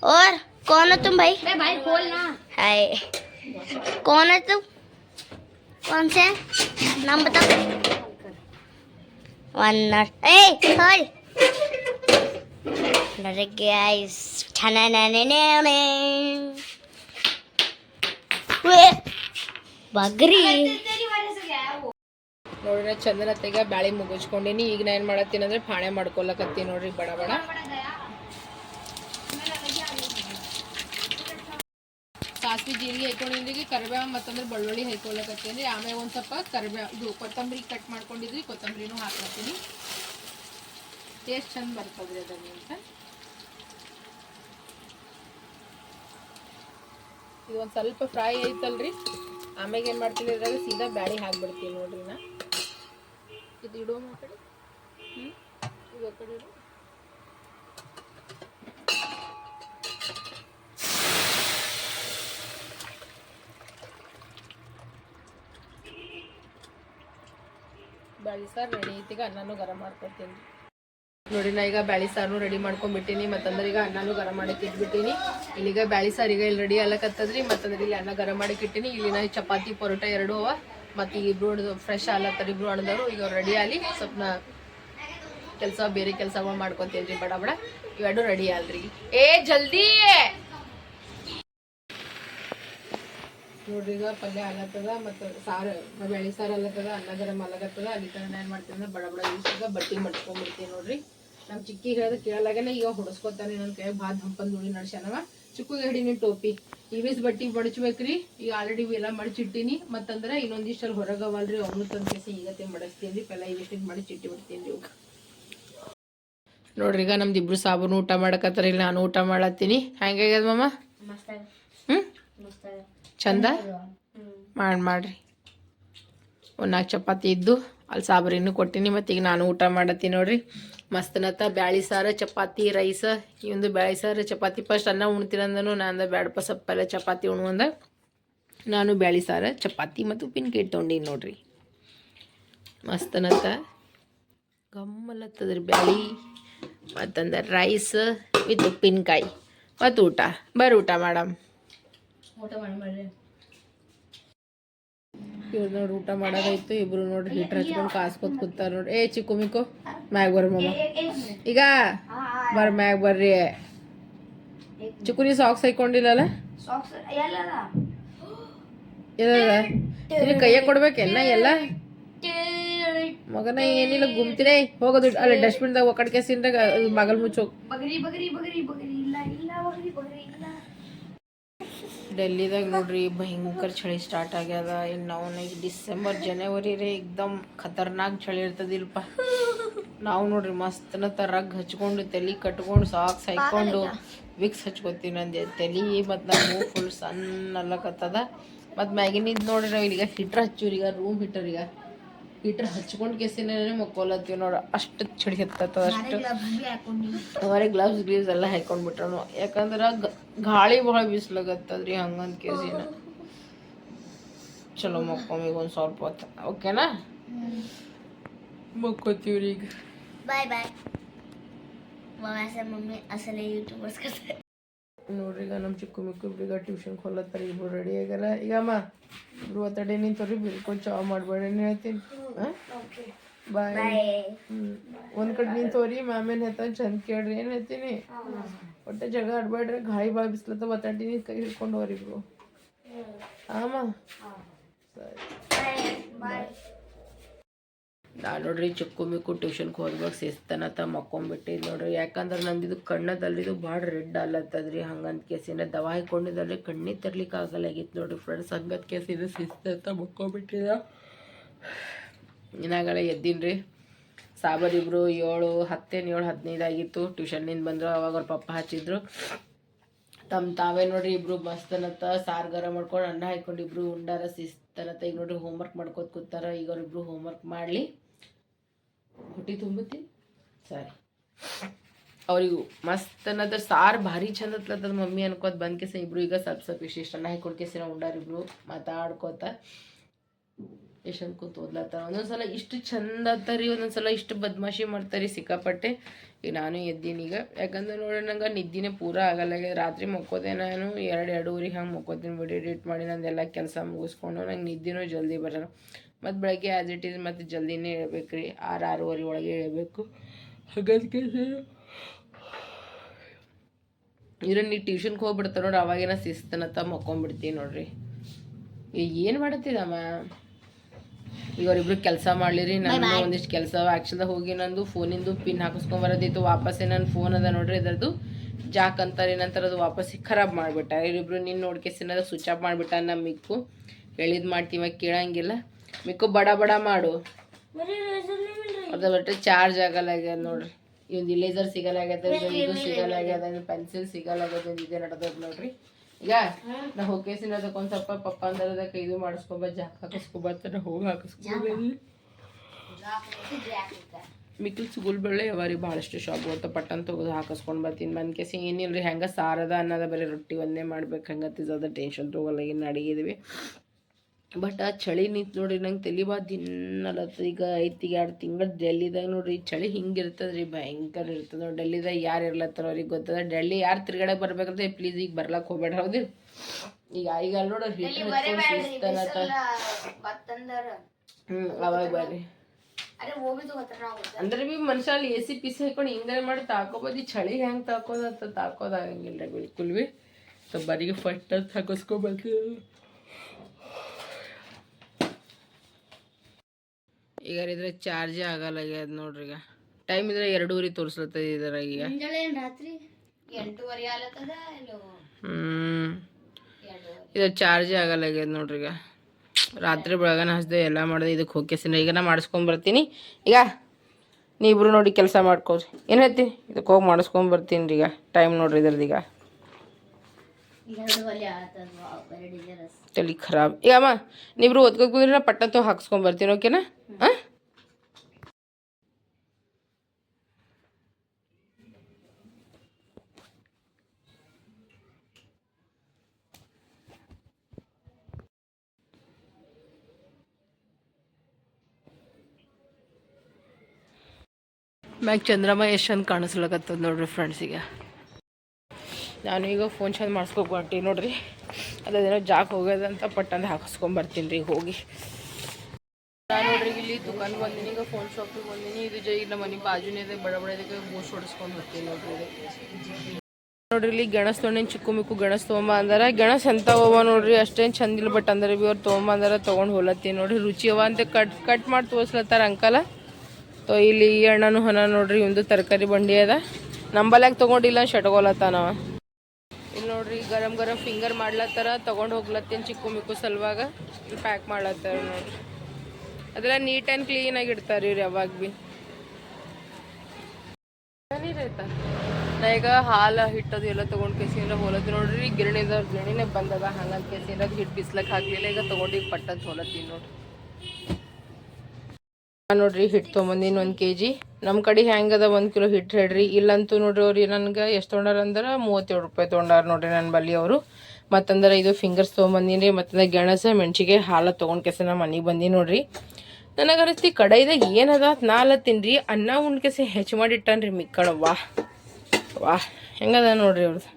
Speaker 1: और कौन हो तुम भाई
Speaker 4: भाई खोल ना
Speaker 1: हाय कौन है तुम कौन से नाम बताओ वन नॉट ए हाय अरे गाइस छना ना ने ने ने वे बगरी
Speaker 2: ನೋಡ್ರಿ ನಾ ಚಂದನ ತೆಗ ಬ್ಯಾಳಿ ಮುಗಿಸ್ಕೊಂಡೀನಿ ಈಗ ನಾ ಏನು ಮಾಡತ್ತೀನಿ ಅಂದ್ರೆ ಪಾಣೆ ಮಾಡ್ಕೊಳಕತ್ತೀನಿ ನೋಡ್ರಿ ಬಡ ಬಡ ಸಾಸಿವೆ ಜೀರಿಗೆ ಹೈಕೊಂಡಿದ್ರಿ ಕರಿಬೇವು ಮತ್ತಂದ್ರೆ ಬೆಳ್ಳುಳ್ಳಿ ಹಾಕೊಳಕತ್ತೀನಿ ಆಮೇಲೆ ಒಂದು ಸ್ವಲ್ಪ ಕರಿಬೇವು, ಇದು ಕೊತ್ತಂಬರಿ ಕಟ್ ಮಾಡ್ಕೊಂಡಿದ್ರಿ ಕೊತ್ತಂಬರಿನೂ ಹಾಕ್ಲತ್ತೀನಿ ಟೇಸ್ಟ್ ಚಂದ ಬರ್ತದ್ರಿ ಅದನ್ನು ಅಂತ. ಇದು ಒಂದು ಸ್ವಲ್ಪ ಫ್ರೈ ಐತಲ್ರಿ. ಆಮೇಲೆ ಏನು ಮಾಡ್ತೀನಿ ಅದ್ರಾಗ ಸೀದಾ ಬ್ಯಾಳಿ ಹಾಕ್ಬಿಡ್ತೀನಿ ನೋಡ್ರಿ ನಾ. ಇದು ಇಡೋ ಮಾತಾಡಿ ಹ್ಞೂ ಇದು ಕಡೆ ಬ್ಯಾಳಿ ಸಾರು ರೆಡಿ ಐತಿಗ ಅನ್ನನೂ ಗರಂ ಮಾಡ್ಕೊತೀನಿ ನೋಡಿ ನಾ ಈಗ ಬ್ಯಾಳಿ ಸಾರು ರೆಡಿ ಮಾಡ್ಕೊಂಡ್ಬಿಟ್ಟಿನಿ ಮತ್ತಂದ್ರೆ ಈಗ ಅನ್ನನೂ ಗರಂ ಮಾಡಕ್ಕೆ ಇಟ್ಬಿಟ್ಟಿನಿ. ಇಲ್ಲಿಗ ಬ್ಯಾಳಿ ಈಗ ಇಲ್ಲಿ ರೆಡಿ ಆಲಕತ್ತದ್ರಿ ಮತ್ತಂದ್ರೆ ಇಲ್ಲಿ ಅನ್ನ ಗರಂ ಮಾಡಕ್ಕೆ ಇಟ್ಟಿನಿ. ಇಲ್ಲಿ ನಾ ಚಪಾತಿ ಪರೋಟ ಎರಡು ಅವ, ಮತ್ತು ಈಗ ಇಬ್ರು ಫ್ರೆಶ್ ಆಲತ್ತಾರ ಇಬ್ರು ಅಣ್ಣದವರು, ಈಗ ರೆಡಿ ಆಲಿ ಸ್ವಲ್ಪ ಕೆಲಸ ಬೇರೆ ಕೆಲಸಗಳು ಮಾಡ್ಕೊತೀನಿ ರೀ ಬಡ ಬಡ, ಇವೆರಡು ರೆಡಿ ಆಲ್ರಿ ಏ ಜಲ್ದಿ ನೋಡ್ರಿ ಈಗ ಪಲ್ಯ ಅಲ್ಲತ್ತದ ಮತ್ತು ಸಾರು ಬೇಳೆ ಸಾರು ಅಲ್ಲತ್ತದ ಅನ್ನ ಗರಂ ಅಲ್ಲಗತ್ತದ ಅಲ್ಲಿ ತನ ಏನು ಮಾಡ್ತೀನಿ ಅಂದ್ರೆ ಬಡ ಬಡ ಯೂಸ್ದಾಗ ಬಟ್ಟಿ ಮಡ್ಕೊಂಡ್ಬಿಡ್ತೀನಿ ನೋಡ್ರಿ. ನಮ್ಮ ಚಿಕ್ಕಿ ಹೇಳೋದು ಕೇಳಲಾಗೇನೆ ಈಗ ಹೊಡಸ್ಕೊತಾನೆ ನನ್ನ ಕೈ ಭಾಳ ಹಂಪನ್ ನೋಡಿ ನಡ್ಸ್ಯಾನವ ಚಿಕ್ಕಗೆ ಹಿಡೀನಿ ಟೋಪಿ. ಇವಿಸ್ ಬಟ್ಟಿ ಮಡಚ್ಬೇಕ್ರಿ ಈಗ ಆಲ್ರೆಡಿ ಇವೆಲ್ಲ ಮಡಚಿಟ್ಟಿನಿ. ಮತ್ತಂದ್ರೆ ಇನ್ನೊಂದಿಷ್ಟು ಹೊರಗವಲ್ರಿ ಅವನು ತಂದು ಕೇಸಿ ಈಗತ್ತೆ ಮಡಸ್ತೀನಿ ರೀ ಪೆಲ್ಲ ಇವಿಷ್ಟಿಗೆ ಮಡಚಿಟ್ಟು ಬಿಡ್ತೀನಿ ರೀ ನೋಡ್ರಿ ಈಗ ನಮ್ದು ಇಬ್ರು ಸಾಬೂನು ಊಟ ಮಾಡಕತ್ತಾರ. ಇಲ್ಲಿ ನಾನು ಊಟ ಮಾಡತ್ತೀನಿ. ಹೆಂಗಾಗ್ಯದ ಮಮ್ಮ ಹ್ಞೂ ಚಂದ? ಮಾಡಿ ಮಾಡ್ರಿ. ಒಂದು ನಾಲ್ಕು ಚಪಾತಿ ಇದ್ದು ಅಲ್ಲಿ ಸಾಬ್ರಿನೂ ಕೊಟ್ಟಿನಿ ಮತ್ತು ಈಗ ನಾನು ಊಟ ಮಾಡತ್ತೀನಿ ನೋಡ್ರಿ. ಮಸ್ತನತ್ತ ಬ್ಯಾಳಿ ಸಾರು ಚಪಾತಿ ರೈಸ್. ಇವಂದು ಬ್ಯಾಳಿ ಸಾರು ಚಪಾತಿ ಫಸ್ಟ್ ಅನ್ನ ಉಣ್ತೀರಂದನು ನಾನು ಬ್ಯಾಡಪ್ಪ ಸಪ್ಪಲ್ಲ ಚಪಾತಿ ಉಣ್ವಂದ ನಾನು ಬ್ಯಾಳಿ ಸಾರು ಚಪಾತಿ ಮತ್ತು ಉಪ್ಪಿನಕಾಯಿ ತೊಗೊಂಡೀನಿ ನೋಡ್ರಿ. ಮಸ್ತನತ್ತ ಗಮ್ಮಲತ್ತದ್ರಿ ಬ್ಯಾಳಿ. ಮತ್ತಂದ್ರೆ ರೈಸ್ ವಿತ್ ಉಪ್ಪಿನಕಾಯಿ. ಮತ್ತು ಊಟ. ಬರ್ರಿ ಊಟ ಮಾಡಮ್. ಊಟ ಇವ್ರು ನೋಡಿ ಊಟ ಮಾಡೋದಾಯ್ತು ಇಬ್ರು ನೋಡ್ರಿ ಹೀಟರ್ ಹಚ್ಕೊಂಡು ಕಾಸ್ಕೊತ್ ಕೂತಾರ ನೋಡ್ರಿ ಏ ಚಿಕ್ಕು ಮಿಕ್ಕು ಮ್ಯಾಗ ಬರ್ರಿ ಮಮ್ಮ ಈಗ ಬರ್ ಮ್ಯಾಗ ಬರ್ರಿ. ಚಿಕ್ಕು ನೀ ಸಾಕ್ಸ್ ಹಾಕೊಂಡಿಲ್ಲಲ್ಲ? ಇಲ್ಲ ಇಲ್ಲಿ ಕೈಯ ಕೊಡ್ಬೇಕು ಎಲ್ಲ ಮಗನ ಏನಿಲ್ಲ ಗುಮ್ತಿನೇ ಹೋಗೋದು ಅಲ್ಲಿ ಡಸ್ಟ್ಬಿನ್ದಾಗ ಒಕ್ಕಡ್ಕೆ ಸಿಂದಾಗ ಮಗಲ್
Speaker 4: ಮುಚ್ಚೋಗ್ರಿ ಬಗರಿ ಬಗರಿ ಬಗರಿ. ಇಲ್ಲ ಇಲ್ಲ ಬಗರಿ ಬಗರಿ ಇಲ್ಲ.
Speaker 2: ಡೆಲ್ಲಿದಾಗ ನೋಡ್ರಿ ಭಯಂಕರ ಚಳಿ ಸ್ಟಾರ್ಟ್ ಆಗ್ಯದ. ಇನ್ನು ನಾವು ಈಗ ಡಿಸೆಂಬರ್, ಜನವರಿ ರೀ ಏಕ್ದಮ್ ಖತರ್ನಾಕ್ ಚಳಿ ಇರ್ತದಿಲ್ಪ ನಾವು ನೋಡ್ರಿ ಮಸ್ತನ ತರಗ್ ಹಚ್ಕೊಂಡು, ತಲೆ ಕಟ್ಕೊಂಡು ಸಾಕ್ಸ್ ಹಾಕೊಂಡು ವಿಕ್ಸ್ ಹಚ್ಕೊತೀವಿ ನಂದು ತಲೆ ಮತ್ತು ನಮ್ಮ ಫುಲ್ ಸಣ್ಣ ಅಲ್ಲಕತ್ತದ ಮತ್ತು ಮ್ಯಾಗಿನಿಂದ ನೋಡ್ರಿ ಈಗ ಹೀಟ್ರ್ ಹಚ್ಚೂರಿ ಈಗ ರೂಮ್ ಹೀಟರ್ ಈಗ. ಹೀಟರ್ ಹಚ್ಕೊಂಡು ಕೇಸಿನೇ ಮಕ್ಕೋಲತ್ತೀವಿ ನೋಡಿ ಅಷ್ಟು ಚಳಿ ಹತ್ತದ ಅಷ್ಟು ಅವರೇ ಗ್ಲವ್ಸ್ ಗ್ಲೀವ್ಸ್ ಎಲ್ಲ ಹಾಕೊಂಡ್ಬಿಟ್ರು ಯಾಕಂದ್ರೆ ಗಾಳಿ ಭಾಳ ಬಿಸಿಲಾಗತ್ತದ್ರಿ ಹಂಗಂದು ಕೇಸಿನ ಚಲೋ ಮಕ್ಕೊಮ್ಮಿ ಒಂದು ಸ್ವಲ್ಪ ಹೊತ್ತು ಓಕೆನಾ ಮಕ್ಕೋತೀವಿ
Speaker 1: ರೀ ಈಗ ಬಾಯ್ ಬಾಯ್ ಮಮ್ಮಿ ಅಸಲೇ ಯೂಟ್ಯೂಬರ್ಸ್ ಕತೆ
Speaker 2: ನೋಡ್ರಿ ಈಗ ನಮ್ಮ ಚಿಕ್ಕ ಮಿಕ್ಕು ಈಗ ಟ್ಯೂಷನ್ಗೆ ಹೊಲತ್ತಾರ ಇಬ್ಬರು ರೆಡಿ ಆಗ್ಯಾರ ಈಗ ಅಮ್ಮ ಇವತ್ತಡೆ ನಿಂತವ್ರಿ ಬಿಲ್ಕುಲ್ ಚಾ ಮಾಡಬೇಡ ಹೇಳ್ತೀನಿ ಬಾಯ್ ಒಂದು ಕಡೆ ನಿಂತವ್ರಿ ಆಮೇಲೆ ಹೇಳ್ತಾನೆ ಚಂದ ಕೇಳ್ರಿ ಏನು ಹೇಳ್ತೀನಿ? ಒಟ್ಟೆ ಜಗ ಆಡ್ಬೇಡ್ರಿ ಗಾಳಿ ಭಾಳ ಬಿಸ್ಲತ್ತ ಒತ್ತಾಟಿನಿ ಕೈ ಹಿಡ್ಕೊಂಡು ಹೋರಿ ಇಬ್ರು ಆಮ? ನಾನು ನೋಡ್ರಿ ಚಿಕ್ಕು ಮಿಕ್ಕು ಟ್ಯೂಷನ್ಗೆ ಹೋದ್ವಾಗ ತ ಮಕ್ಕೊಂಬಿಟ್ಟಿದ್ದು ನೋಡ್ರಿ. ಯಾಕಂದ್ರೆ ನಂದಿದು ಕಣ್ಣದಲ್ಲಿದು ಭಾಳ ರೆಡ್ ಅಲ್ಲತ್ತದ್ರಿ ಹಂಗಂತ ಕೇಸಿನ ದವಾ ಹಾಕೊಂಡಿದ್ರಿ ಕಣ್ಣಿಗೆ ತರ್ಲಿಕ್ಕೆ ಆಗಲ್ಲ ಆಗಿತ್ತು ನೋಡ್ರಿ ಫ್ರೆಂಡ್ಸ್ ಹಂಗಂತ ಸಿಸ್ತ ಶಿಸ್ತಂತ ಮಕ್ಕೊಂಬಿಟ್ಟಿದ. ಇನ್ನಾಗಲ್ಲ ಎದ್ದೀನಿ ರೀ ಸಾಬರಿಬ್ರು ಏಳು, ಹತ್ತೇನು, ಏಳು, ಹದಿನೈದು ಆಗಿತ್ತು. ಟ್ಯೂಷನ್ನಿಂದ ಬಂದರು, ಅವಾಗ ಅವ್ರ ಪಪ್ಪ ಹಚ್ಚಿದ್ರು. ತಮ್ಮ ತಾವೇ ನೋಡ್ರಿ ಇಬ್ರು ಮಸ್ತನತ್ತ, ಸಾರು ಗರ ಮಾಡ್ಕೊಂಡು ಅನ್ನ ಹಾಕೊಂಡು ಇಬ್ರು ಉಂಡಾರ ಸಿಸ್ತನತ್ತ ಈಗ ನೋಡ್ರಿ ಹೋಮ್ವರ್ಕ್ ಮಾಡ್ಕೋತ ಕೂತಾರ. ಈಗ ಅವ್ರಿಬ್ರು ಹೋಮ್ವರ್ಕ್ ಮಾಡಲಿ. ಹುಟ್ಟಿ ತುಂಬುತ್ತಿ ಸರಿ. ಅವ್ರಿಗೂ ಮಸ್ತ್ ಅನ್ನೋದ್ರ ಸಾರು ಭಾರಿ ಚಂದ ಮಮ್ಮಿ ಅನ್ಕೋತ ಬಂದ್ ಕೇಸ ಇಬ್ರು ಈಗ ಸ್ವಲ್ಪ ಸ್ವಲ್ಪ ಇಷ್ಟ ಅನ್ನ ಹಾಕೊಂಡು ಕೇಸಿನ ಉಂಡಾರ ಇಬ್ರು ಮಾತಾಡ್ಕೋತ. ಎಷ್ಟು ಅನ್ಕೊಂತ ಓದ್ಲತ್ತಾರ. ಒಂದೊಂದ್ಸಲ ಇಷ್ಟು ಚಂದ ಆತಾರಿ ಒಂದೊಂದ್ಸಲ ಇಷ್ಟು ಬದ್ಮಾಶಿ ಮಾಡ್ತಾರಿ ಸಿಕ್ಕಾಪಟ್ಟೆ. ಈಗ ನಾನು ಎದ್ದೀನಿ ಈಗ. ಯಾಕಂದ್ರೆ ನೋಡಿ, ನಂಗೆ ನಿದ್ದಿನೇ ಪೂರ ಆಗಲ್ಲ. ರಾತ್ರಿ ಮಕ್ಕೋದೆ ನಾನು ಎರಡು ಎರಡೂವರೆಗೆ ಹಂಗೆ ಮಕ್ಕೋತೀನಿ ಬಿಡಿ, ಎಡಿಟ್ ಮಾಡಿ ನಂದೆಲ್ಲ ಕೆಲಸ ಮುಗಿಸ್ಕೊಂಡು ನಂಗೆ ನಿದ್ದಿನೂ ಜಲ್ದಿ ಬರಲ್ಲ. ಮತ್ತು ಬೆಳಗ್ಗೆ ಆ್ಯಸ್ ಇಟ್ ಈಸ್ ಮತ್ತು ಜಲ್ದಿನೇ ಹೇಳ್ಬೇಕು ರೀ ಆರು, ಆರೂವರೆ ಒಳಗೆ ಹೇಳ್ಬೇಕು. ಹಾಗಾಗಿ ಇವ್ರ ನೀ ಟ್ಯೂಷನ್ಗೆ ಹೋಗ್ಬಿಡ್ತಾರೆ ನೋಡ್ರಿ ಅವಾಗೇನ ಶಿಸ್ತನತ್ತ ಮಕ್ಕೊಂಬಿಡ್ತೀನಿ ನೋಡ್ರಿ. ಏನು ಮಾಡತ್ತಿದಮ್ಮ? ಈಗ ಅವ್ರಿಬ್ರು ಕೆಲಸ ಮಾಡ್ಲಿರಿ ನಾನು ಒಂದಿಷ್ಟು ಕೆಲಸ ಆ್ಯಕ್ಷನ್ದಾಗ ಹೋಗಿ ನಂದು ಫೋನಿಂದು ಪಿನ್ ಹಾಕಿಸ್ಕೊಂಡ್ ಬರೋದಿತ್ತು. ವಾಪಸ್ ನನ್ನ ಫೋನ್ ಅದ ನೋಡ್ರಿ ಅದರದ್ದು. ಜಾಕ್ ಅಂತಾರೆ ಏನಂತಾರೆ ಅದು ವಾಪಸ್ ಖರಾಬ್ ಮಾಡಿಬಿಟ್ಟ. ಇವರಿಬ್ರು ನಿನ್ನ ನೋಡ್ಕೆಸಿನದ ಸ್ವಿಚ್ ಆಫ್ ಮಾಡಿಬಿಟ್ಟ ನಮ್ಮ ಮಿಕ್ಕು. ಹೇಳಿದ್ ಮಾಡ್ತೀವ ಕೇಳಂಗಿಲ್ಲ. ಮಿಕ್ಕು ಬಡ ಬಡ ಮಾಡು. ಅದ ಬಿಟ್ಟರೆ ಚಾರ್ಜ್ ಆಗಲ್ಲ ಆಗ್ಯದ ನೋಡ್ರಿ. ಇವಂದು ಇಲೇಸರ್ ಸಿಗಲ್ಲ ಆಗ್ಯದ ಇದು ಸಿಗಲ್ಲ ಆಗ್ಯದ ಪೆನ್ಸಿಲ್ ಒಂದು ಇದೇ ನಡ್ದದ ನೋಡ್ರಿ. ಈಗ ನಾ ಹೋಗೇಸಿನ ಅದಕ್ಕೆ ಒಂದು ಸ್ವಲ್ಪ ಪಪ್ಪ ಅಂದ್ರೆ ಅದಕ್ಕೆ ಇದು ಮಾಡಿಸ್ಕೊಬ ಜಾಕ್ ಹಾಕಿಸ್ಕೊಬರ್ತಾನೆ ಹೋಗಿ ಹಾಕಿಸ್ಕೊಬೋದು ಮಿಕ್ಕಿಲ್ ಸುಗುಲ್ ಬೆಳ್ಳೆ ಯಾವಾರಿ ಭಾಳಷ್ಟು ಶಾಪ್ ಹೋಗ್ತಾ ಪಟ್ಟನ್ ತೆಗೆದು ಹಾಕಿಸ್ಕೊಂಡು ಬರ್ತೀನಿ. ಮನ್ ಕೇಸಿ ಏನಿಲ್ಲ ರೀ ಹೆಂಗೆ ಸಾರದ ಅನ್ನೋದ ಬರೀ ರೊಟ್ಟಿ ಒಂದೇ ಮಾಡ್ಬೇಕು ಹಂಗತ್ತಿದ ಅದ ಟೆನ್ಷನ್ ತೊಗೊಲ್ಲ ಏನು ಅಡಿಗಿದ್ವಿ ಬಟ್ ಆ ಚಳಿ ನಿಂತು ನೋಡ್ರಿ ನಂಗೆ ತಲೆ ಬಾ ದಿನಲತ್ತ ಈಗ ಐತಿ ಎರಡು ತಿಂಗಳು ಡೆಲ್ಲಿದಾಗ ನೋಡ್ರಿ ಚಳಿ ಹಿಂಗೆ ಇರ್ತದೆ ರೀ ಭಯಂಕರ ಇರ್ತದೆ ನೋಡಿ. ಡೆಲ್ಲಿದಾಗ ಯಾರು ಇರ್ಲತ್ತಾರ ಅವ್ರಿಗೆ ಗೊತ್ತದ. ಡೆಲ್ಲಿ ಯಾರು ತಿರ್ಗಡೆ ಬರ್ಬೇಕಂದ್ರೆ ಪ್ಲೀಸ್ ಈಗ ಬರ್ಲಕ್ಕೆ ಹೋಗ್ಬೇಡ ಹೌದು. ಈಗ ಈಗ ಅಲ್ಲಿ ನೋಡ್ರಿ ಹ್ಞೂ ಅವಾಗ ಬರ್ರಿ. ಅಂದ್ರೆ ಬಿ ಮನುಷ್ಯ ಅಲ್ಲಿ ಎ ಸಿ ಪಿಸಿ ಹಾಕೊಂಡು ಹಿಂಗೆ ಮಾಡಿ ತಾಕೋಬೋದು ಚಳಿ ಹೆಂಗೆ ತಾಕೋದಂತ ತಾಕೋದಾಗಂಗಿಲ್ಲ ರೀ ಬಿಲ್ಕುಲ್ ಬಿ. ಸೊ ಬರಿಗೆ ಫಟ್ ಅಂತ ಈಗ ಇದ್ರೆ ಚಾರ್ಜೇ ಆಗಲ್ಲ ಈಗ ನೋಡ್ರಿ ಈಗ. ಟೈಮ್ ಇದ್ರೆ ಎರಡೂವರೆ ತೋರಿಸ್ಲತ್ತದ ಈಗ.
Speaker 1: ರಾತ್ರಿ ಎಂಟೂವರೆ ಆಲತ್ತದ
Speaker 2: ಹ್ಞೂ ಇದು ಚಾರ್ಜೇ ಆಗಲ್ಲ ಈಗ ನೋಡ್ರಿ ಈಗ. ರಾತ್ರಿ ಬೆಳಗನ ಹಚ್ದೆ ಎಲ್ಲ ಮಾಡಿದೆ ಇದಕ್ಕೆ ಹೋಗ್ಕೆಸಿನ ಈಗ ನಾ ಮಾಡಿಸ್ಕೊಂಡ್ ಬರ್ತೀನಿ. ಈಗ ನೀವಿಬ್ರು ನೋಡಿ ಕೆಲಸ ಮಾಡ್ಕೋರಿ ಏನು ಹೇಳ್ತೀನಿ ಇದಕ್ಕೆ ಹೋಗಿ ಮಾಡಿಸ್ಕೊಂಬರ್ತೀನಿ ರೀ ಈಗ. ಟೈಮ್ ನೋಡ್ರಿ
Speaker 1: ಡೀಸೆಲ್
Speaker 2: ತಲೆ ಖರಾಬ್. ಈಗ ಅಮ್ಮ ನೀವಿಬ್ರು ಓದ್ಕೋಕ್ ಬಂದ್ರೆ ನಾ ಪಟ್ಟಂತ ಹಾಕ್ಸ್ಕೊಂಡ್ ಬರ್ತೀನಿ ಓಕೆನಾ ಹಾಂ? ಮ್ಯಾಗ ಚಂದ್ರಮ್ಮ ಎಷ್ಟು ಚಂದ ಕಾಣಿಸ್ಲಕತ್ತದ ನೋಡ್ರಿ ಫ್ರೆಂಡ್ಸಿಗೆ ನಾನು ಈಗ ಫೋನ್ ಚಂದ ಮಾಡಿಸ್ಕೊಕ್ ಹೊಂಟಿ ನೋಡ್ರಿ. ಅದೇನೋ ಜಾಕ್ ಹೋಗ್ಯದಂತ ಪಟ್ಟಂದು ಹಾಕಿಸ್ಕೊಂಬರ್ತೀನಿ ರೀ ಹೋಗಿ. ನಾನು ನೋಡ್ರಿ ಇಲ್ಲಿ ದುಕಾನ್ ಬಂದಿನಿ, ಈಗ ಫೋನ್ ಶಾಪಿಗೆ ಬಂದಿನಿ. ಇದು ಜೈ ನಮ್ಮ ಮನೆ ಬಾಜುನೇ ಇದೆ, ಬಡ ಬಡ ಇದಕ್ಕೆ ಬೂಸ್ಟ್ ಹೊಡಿಸ್ಕೊಂಡು ಬರ್ತೀನಿ ನೋಡ್ರಿ ನೋಡ್ರಿ ಇಲ್ಲಿ ಗೆಣಸ್ ತೊಗೊಂಡೇನು ಚಿಕ್ಕು ಮಿಕ್ಕು ಗೆಣಸ್ ತೊಗೊಂಬ ಅಂದಾರ. ಗೆಣಸ್ ಎಂತ ಅವ ನೋಡ್ರಿ, ಅಷ್ಟೇನು ಚಂದಿಲ್ಲ ಬಟ್ ಅಂದ್ರೆ ಬಿ ಅವ್ರು ತೊಗೊಂಬ ಅಂದಾರ ತೊಗೊಂಡು ಹೋಲತ್ತೀನಿ ನೋಡ್ರಿ. ರುಚಿ ಅವ ಅಂತ ಕಟ್ ಕಟ್ ಮಾಡಿ ತೋರಿಸ್ಲತ್ತಾರ ಅಂಕಲ. ತೋ, ಇಲ್ಲಿ ಈ ಅಣ್ಣನು ಹೊನ ನೋಡ್ರಿ ಒಂದು ತರಕಾರಿ ಬಂಡಿ ಅದ. ನಂಬಲ್ಯಾಗ ತೊಗೊಂಡಿಲ್ಲ ನಾವು ಇಲ್ಲಿ ನೋಡ್ರಿ, ಗರಂ ಗರಂ ಫಿಂಗರ್ ಮಾಡ್ಲತ್ತಾರ, ತಗೊಂಡು ಹೋಗ್ಲತ್ತೀನಿ ಚಿಕ್ಕು ಮಿಕ್ಕು ಸಲುವಾಗ. ಪ್ಯಾಕ್ ಮಾಡ್ಲತ್ತಾರ ನೋಡ್ರಿ. ಅದೆಲ್ಲ ನೀಟ್ ಆ್ಯಂಡ್ ಕ್ಲೀನ್ ಆಗಿ ಇಡ್ತಾರೆ ರೀ ಯಾವಾಗ ಭೀ ನಾ ಈಗ ಹಾಲು, ಹಿಟ್ಟದು ಎಲ್ಲ ತೊಗೊಂಡು ಕೇಸಿಂದ ಹೋಲತ್ತಿ ನೋಡ್ರಿ ಗಿರಣಿದ ಗಿರಣಿನೇ ಬಂದದ. ಹಂಗಂತ ಕೇಸಿಂದ ಹಿಟ್ಟು ಬಿಸ್ಲಕ್ಕೆ ಹಾಕ್ಲಿಲ್ಲ, ಈಗ ತೊಗೊಂಡು ಈಗ ಪಟ್ಟಂತ ಹೋಲತ್ತೀನಿ ನೋಡ್ರಿ ನೋಡ್ರಿ ಹಿಟ್ಟು ತೊಗೊಂಬಂದಿನ ಒಂದು ಕೆ ಜಿ ನಮ್ಮ ಕಡೆ ಹೆಂಗದ ಒಂದು ಕಿಲೋ ಹಿಟ್ಟು ಹೇಳ್ರಿ. ಇಲ್ಲಂತೂ ನೋಡ್ರಿ ಅವ್ರಿ ನನಗೆ ಎಷ್ಟು ತೊಗೊಂಡಾರ ಅಂದ್ರೆ ಮೂವತ್ತೇಳು ರೂಪಾಯಿ ತೊಗೊಂಡಾರ ನೋಡ್ರಿ ನನ್ನ ಬಲ್ಲಿ ಅವರು. ಮತ್ತಂದ್ರೆ ಇದು ಫಿಂಗರ್ಸ್ ತೊಗೊಂಬಂದಿನಿ ರೀ ಮತ್ತಂದ್ರೆ ಗೆಣಸ ಮೆಣಸಿಗೆ ಹಾಲು ತೊಗೊಂಡು ಕೆಸ ನಮ್ಮ ಮನೆಗೆ ಬಂದಿ ನೋಡ್ರಿ. ನನಗೆ ಅನಿಸ್ತಿ ಕಡೈದಾಗ ಏನದ ನಾ ತಿನ್ರಿ ಅನ್ನ ಉಂಡ್ ಕೆಸ ಹೆಚ್ಚು ಮಾಡಿ ಇಟ್ಟಾನ್ರಿ ಮಿಕ್ಕಳ ವಾ ವಾ ಹೆಂಗದ ನೋಡ್ರಿ ಅವ್ರದ್ದು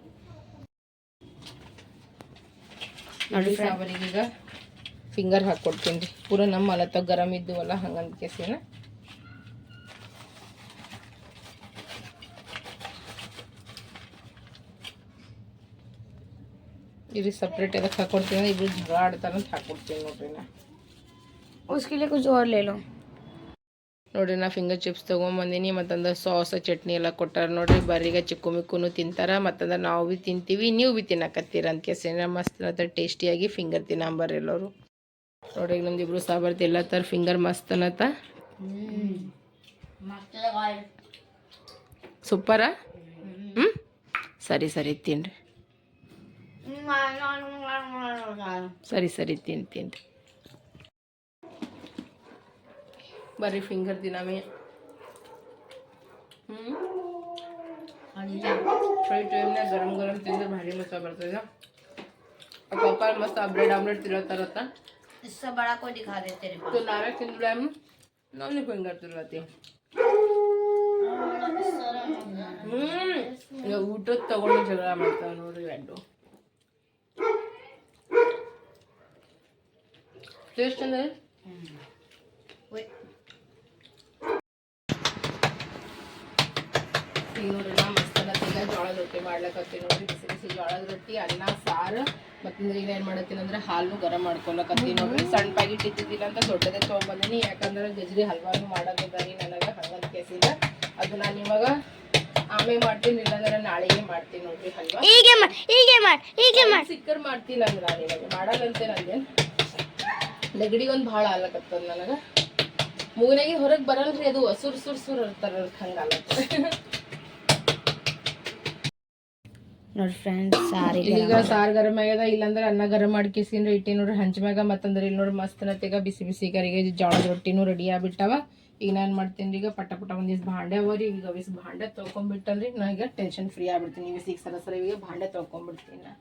Speaker 2: ನೋಡಿ ಈಗ ಫಿಂಗರ್ ಹಾಕ್ಕೊಡ್ತೀನಿ ರೀ ಪೂರ ನಮ್ಮ ಮಲತ್ತ ಗರಂ ಇದ್ದುವಲ್ಲ ಹಂಗಂತ ಕೇಸಿನ ಇದು ಸಪ್ರೇಟ್ ಅದಕ್ಕೆ ಹಾಕೊಡ್ತೀನಿ ಇಬ್ರು ಜಗಳ ಆಡ್ತಾರಂತ ಹಾಕ್ಕೊಡ್ತೀನಿ ನೋಡ್ರಿ ನಾ
Speaker 1: उसके लिए कुछ और ले लो
Speaker 2: ನೋಡ್ರಿ ನಾ ಫಿಂಗರ್ ಚಿಪ್ಸ್ ತೊಗೊಂಬಂದಿನಿ ಮತ್ತಂದ್ರೆ ಸಾಸ್ ಚಟ್ನಿ ಎಲ್ಲ ಕೊಟ್ಟಾರ ನೋಡ್ರಿ ಬರೀಗ ಚಿಕ್ಕು ಮಿಕ್ಕುನು ತಿಂತಾರ ಮತ್ತಂದ್ರೆ ನಾವು ಭೀ ತಿಂತೀವಿ ನೀವು ಭೀ ತಿನ್ನಕತ್ತೀರ ಅಂತ ಕೇಸಿನ ಮಸ್ತ್ ಅಂತ ಟೇಸ್ಟಿಯಾಗಿ ಫಿಂಗರ್ ತಿನ್ನಂಬರ್ ಎಲ್ಲರೂ ನೋಡ್ರಿ ಈಗ ನಮ್ದು ಎಲ್ಲ ತರ ಫಿಂಗರ್ ಮಸ್ತ್ ಅನ್ನತ್ತ. ಸೂಪರ ಹ್ಞೂ ಸರಿ ಸರಿ, ತಿನ್ರಿ. ಸರಿ ಸರಿ, ತಿನ್, ತಿನ್ರಿ. ಬರ್ರಿ ಫಿಂಗರ್ ತಿನ್ನಮಿ ಹ್ಞೂ ಫ್ರೈ ಟೈಮ್ನಾಗ ಗರಂ ಗರಂ ತಿಂದ್ರೆ ಭಾರಿ ಮಸ್ತ ಬರ್ತದೆ. ಪಪ್ಪ ಮಸ್ತ್ ಬ್ರೆಡ್ ಆಮ್ಲೆಟ್ ತಿನ್ನತ್ತಾರತ್ತ
Speaker 5: इससे बड़ा कोई दिखा देते रे
Speaker 2: तो नावे ತಿಂದ್ರೆ ನಾನು ಫಿಂಗರ್ ತಿನ್ಲತ್ತಿ ಹ್ಮ್ ಈಗ ಊಟದ ತಗೊಂಡು ಜಗಳ ಮಾಡ್ತಾವ ನೋಡ್ರಿ ಎರಡು ಟೇಸ್ಟ್ ಅಂದ್ರೆ ಈಗ ನೋಡ್ರಿ ನಾ ಮಸ್ತ್ ಈಗ ಜೋಳದ ರೊಟ್ಟಿ ಮಾಡ್ಲಕತ್ತೀನಿ ನೋಡ್ರಿ ಬಿಸಿ ಬಿಸಿ ಜೋಳದ ರೊಟ್ಟಿ ಅನ್ನ ಸಾರು ಮತ್ತಂದ್ರೆ ಈಗ ಏನು ಮಾಡತ್ತೀನಿ ಅಂದ್ರೆ ಹಾಲು ಗರಂ ಮಾಡ್ಕೊಳಕತ್ತೀನಿ. ನೋಡ್ರಿ ಸಣ್ಣ ಪ್ಯಾಕೆಟ್ ಇದ್ದಿದ್ದಿಲ್ಲ ಅಂತ ದೊಡ್ಡದೇ ತೊಗೊಂಬಂದಿನಿ. ಯಾಕಂದ್ರೆ ಗಜ್ರಿ ಹಲ್ವಾನು ಮಾಡೋದು ಬರೀ ನನಗೆ ಹಂಗಂತ ಕೇಸಿಲ್ಲ. ಅದು ನಾನು ಇವಾಗ ಆಮೇಲೆ ಮಾಡ್ತೀನಿ ಇಲ್ಲಾಂದ್ರೆ ನಾಳೆಗೆ ಮಾಡ್ತೀನಿ ನೋಡ್ರಿ ಹಲ್ವಾ.
Speaker 1: ಹೀಗೆ ಮಾಡಿ ಹೀಗೆ ಮಾಡಿ ಹೀಗೆ ಮಾಡಿ.
Speaker 2: ಸಿಕ್ಕರ್ ಮಾಡ್ತೀನಿ ಅಂದ್ರೆ ನಾನು ಇವಾಗ. ಮಾಡಲ್ಲಂತೆ ನಂದೇನು ನೆಗಡಿ ಒಂದು ಭಾಳ ಆಗ್ಲಕತ್ತದ ನನಗೆ. ಮೂಗಿನಾಗೆ ಹೊರಗೆ ಬರಲ್ರಿ ಅದು ಸುರ್ ಸುರ್ ಸುರ್ ಇರ್ತಾರ ಹಂಗೆ ಆಗ್ಲತ್ತದ
Speaker 1: ನೋಡಿ ಫ್ರೆಂಡ್ಸ್ ಸಾರಿ
Speaker 2: ಈಗ ಸಾರು ಗರಂ ಆಗ್ಯದ ಇಲ್ಲಾಂದ್ರೆ ಅನ್ನ ಗರಂ ಮಾಡ್ಕಿಸ್ಕೊಂಡ್ರೆ ಇಟ್ಟಿ ನೋಡ್ರಿ ಹಂಚ್ಮ್ಯಾಗ ಮತ್ತಂದ್ರೆ ಇಲ್ಲಿ ನೋಡ್ರಿ ಮಸ್ತ್ ನತ್ತೀಗ ಬಿಸಿ ಬಿಸಿ ಕರಿಗೆ ಜೋಳದ ರೊಟ್ಟಿನೂ ರೆಡಿ ಆಗ್ಬಿಟ್ಟವ. ಈಗ ನಾನು ಮಾಡ್ತೀನಿ ಈಗ ಪಟ ಪಟ ಒಂದಿವ್ಸ ಭಾಂಡೆ ಅವರಿ ಈಗ ಅವಿಸ್ ಭಾಂಡೆ ತೊಗೊಂಡ್ಬಿಟ್ಟಂದ್ರೆ ನಾ ಈಗ ಟೆನ್ಷನ್ ಫ್ರೀ ಆಗ್ಬಿಡ್ತೀನಿ. ಇವಿಸ್ ಈಗ ಸರ ಸರ ಈಗ ಭಾಂಡೆ ತೊಗೊಂಡ್ಬಿಡ್ತೀನಿ ನಾ.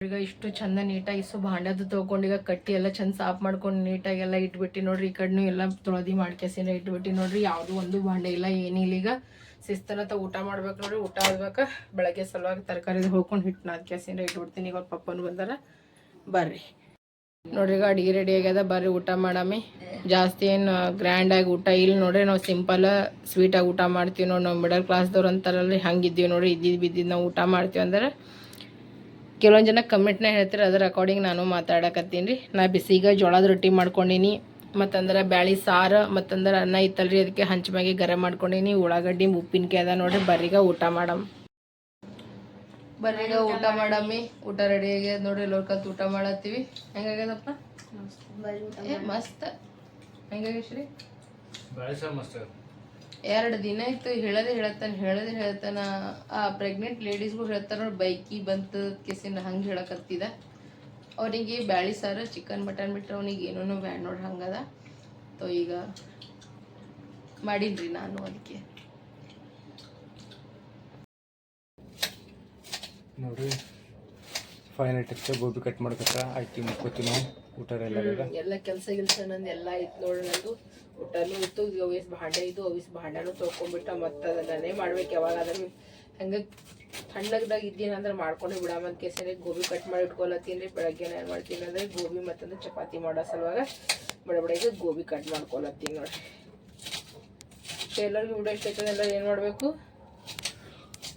Speaker 2: ಈಗ ಇಷ್ಟು ಚಂದ ನೀಟಾಗಿ ಇಷ್ಟು ಭಾಂಡದ್ದು ತೊಗೊಂಡು ಈಗ ಕಟ್ಟಿ ಎಲ್ಲ ಚಂದ ಸಾಫ್ ಮಾಡ್ಕೊಂಡು ನೀಟಾಗಿ ಎಲ್ಲ ಇಟ್ಬಿಟ್ಟು ನೋಡ್ರಿ ಈ ಕಡೆನೂ ಎಲ್ಲ ತೊಳದಿ ಮಾಡ್ಕೆಸಿನ ಇಟ್ಬಿಟ್ಟು ನೋಡ್ರಿ ಯಾವುದು ಒಂದು ಭಾಂಡೆ ಇಲ್ಲ ಏನಿಲ್ಲ ಈಗ. ಶಿಸ್ತನತ ಊಟ ಮಾಡ್ಬೇಕು ನೋಡ್ರಿ. ಊಟ ಆಗ್ಬೇಕು ಬೆಳಗ್ಗೆ ಸಲುವಾಗಿ ತರಕಾರಿ ಹೋಗ್ಕೊಂಡು ಹಿಟ್ಟು ನಾದ್ಕೆಸಿನ ಇಟ್ಬಿಡ್ತೀನಿ ಈಗ ಪಪ್ಪನು ಬಂದಾರ. ಬರ್ರಿ. ನೋಡ್ರಿ, ಈಗ ಅಡಿಗೆ ರೆಡಿ ಆಗ್ಯದ. ಬರ್ರಿ, ಊಟ ಮಾಡಮ್ಮಿ ಜಾಸ್ತಿ ಏನು ಗ್ರ್ಯಾಂಡಾಗಿ ಊಟ ಇಲ್ಲ ನೋಡ್ರಿ. ನಾವು ಸಿಂಪಲ್ ಸ್ವೀಟಾಗಿ ಊಟ ಮಾಡ್ತೀವಿ ನೋಡಿ ನಾವು ಮಿಡಲ್ ಕ್ಲಾಸ್ದವ್ರು ಅಂತಾರಲ್ರಿ. ಹಂಗಿದ್ದೀವಿ ನೋಡ್ರಿ. ಇದ್ದಿದ್ದು ಬಿದ್ದಿದ್ದು ನಾವು ಊಟ ಮಾಡ್ತೀವಿ ಅಂದ್ರೆ. ಕೆಲವೊಂದು ಜನ ಕಮೆಂಟ್ನ ಹೇಳ್ತಾರೆ. ಅದ್ರ ಅಕಾರ್ಡಿಂಗ್ ನಾನು ಮಾತಾಡಕತ್ತೀನಿ ರೀ. ನಾ ಬಿಸಿಗ ಜೋಳದ ರೊಟ್ಟಿ ಮಾಡ್ಕೊಂಡೀನಿ. ಮತ್ತಂದ್ರೆ ಬ್ಯಾಳಿ ಸಾರು ಮತ್ತಂದ್ರೆ ಅನ್ನ ಇತ್ತಲ್ರಿ ಅದಕ್ಕೆ ಹಂಚ್ಮ್ಯಾಗೆ ಗರ ಮಾಡ್ಕೊಂಡಿನಿ. ಉಳ್ಳಾಗಡ್ಡಿ ಉಪ್ಪಿನಕಾಯಿ ಅದ ನೋಡ್ರಿ ಬರೀಗ ಊಟ ಮಾಡಮ್. ಬರೀಗ ಊಟ ಮಾಡಮ್ಮಿ. ಊಟ ರೆಡಿ ಆಗ್ಯದ ನೋಡ್ರಿ ಕಲ್ತು ಊಟ ಮಾಡತ್ತೀವಿ. ಹೆಂಗಾಗ್ಯದಪ್ಪ? ಮಸ್ತ್. ಹೆಂಗಾಗ್ಯ ಶ್ರೀ ಎರಡು ದಿನ ಇತ್ತು ಹೇಳದೆ ಹೇಳತ್ತಾನ ಹೇಳದೆ ಹೇಳತ್ತಾನ. ಆ ಪ್ರೆಗ್ನೆಂಟ್ ಲೇಡೀಸ್ಗೂ ಹೇಳ್ತಾರ ನೋಡಿ ಬೈಕಿ ಬಂತ ಕೆಸಿನ ಹಂಗೆ ಹೇಳಕತ್ತಿದ. ಅವನಿಗೆ ಬ್ಯಾಳಿ ಸಾರು ಚಿಕನ್ ಮಟನ್ ಬಿಟ್ರೆ ಅವನಿಗೆ ಏನೂ ಬ್ಯಾಡ್ ನೋಡ್ರಿ ಹಂಗದ. ತೋ ಈಗ ಮಾಡಿನ್ರಿ ನಾನು ಅದಕ್ಕೆ
Speaker 3: ನೋಡ್ರಿ ಫೈನಲ್ ಟಚ್ ಗೋಬಿ ಕಟ್ ಮಾಡ್ಕೊತ ಆಯ್ತು ಮುಕ್ಕೋತೀನಿ ಊಟ ಎಲ್ಲ
Speaker 2: ಎಲ್ಲ ಕೆಲಸ ಗಿಲ್ಸ ನಂದು ಎಲ್ಲ ಇತ್ತು ನೋಡಿ ನಂದು. ಊಟನೂ ಇತ್ತು ಅವಿಸ್ ಭಾಂಡೆ ಇದು ಅವಿಸ್ ಭಾಂಡನೂ ತೊಳ್ಕೊಂಡ್ಬಿಟ್ಟ ಮತ್ತೆ ಅದನ್ನೇ ಮಾಡ್ಬೇಕು ಯಾವಾಗಾದ್ರೂ. ಹಂಗೆ ತಣ್ಣಗದಾಗ ಇದ್ದೀನಂದ್ರೆ ಮಾಡ್ಕೊಂಡೆ ಬಿಡಾಮ ಅಂತ ಕೇಸರಿ ಗೋಬಿ ಕಟ್ ಮಾಡಿ ಇಟ್ಕೊಳತ್ತೀನಿ ರೀ. ಬೆಳಗ್ಗೆ ಏನು ಮಾಡ್ತೀನಿ ಅಂದರೆ ಗೋಬಿ ಮತ್ತಂದ್ರೆ ಚಪಾತಿ ಮಾಡೋ ಸಲುವಾಗ ಬಡ ಬಡ ಗೋಬಿ ಕಟ್ ಮಾಡ್ಕೊಳತ್ತೀನಿ ನೋಡಿ ಎಲ್ಲರಿಗೂ ವಿಡಿಯೋ ಇಷ್ಟ ಆಯ್ತದೆ ಎಲ್ಲರೂ ಏನು ಮಾಡಬೇಕು?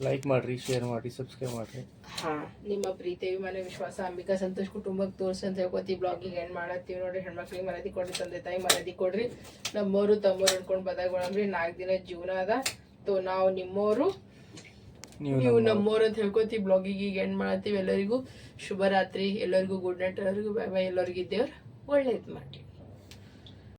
Speaker 3: ಲೈಕ್ ಮಾಡಿರಿ ಶೇರ್ ಮಾಡಿರಿ ಸಬ್ಸ್ಕ್ರೈಬ್ ಮಾಡಿರಿ.
Speaker 2: ಹಾ ನಿಮ್ಮ ಪ್ರೀತಿ ಮನೆ ವಿಶ್ವಾಸ ಅಂಬಿಕಾ ಸಂತೋಷ್ ಕುಟುಂಬಕ್ಕೆ ತೋರಿಸಿ ಅಂತ ಹೇಳ್ಕೊತೀವಿ. ಬ್ಲಾಗಿಗೆ ಏನು ಮಾಡತ್ತೀವಿ ನೋಡಿರಿ. ಹೆಣ್ಮಕ್ಳಿಗೆ ಮನದಿ ಕೊಡ್ರಿ ತಂದೆ ತಾಯಿ ಮನದಿ ಕೊಡ್ರಿ. ನಮ್ಮೋರು ತಮ್ಮೋರು ಅನ್ಕೊಂಡು ಬದಾಗೊಳಮ್ರಿ ನಾಲ್ಕು ದಿನ ಜೀವನ ಅದ. ತೋ ನಾವು ನಿಮ್ಮೋರು.
Speaker 3: ನೀವು
Speaker 2: ನಮ್ಮೋರ್ ಅಂತ ಹೇಳ್ಕೊತಿ ಬ್ಲಾಗಿಗೆ ಈಗ ಎಂಡ್ ಮಾಡತ್ತೀವಿ ಎಲ್ಲರಿಗೂ. ಶುಭರಾತ್ರಿ ಎಲ್ಲರಿಗೂ ಗುಡ್ ನೈಟ್ ಎಲ್ಲರಿಗೂ ಬಾಯ್ ಬಾಯ್ ಎಲ್ಲರಿಗೂ ಇದ್ದೇವ್ರು ಒಳ್ಳೇದು ಮಾಡಿ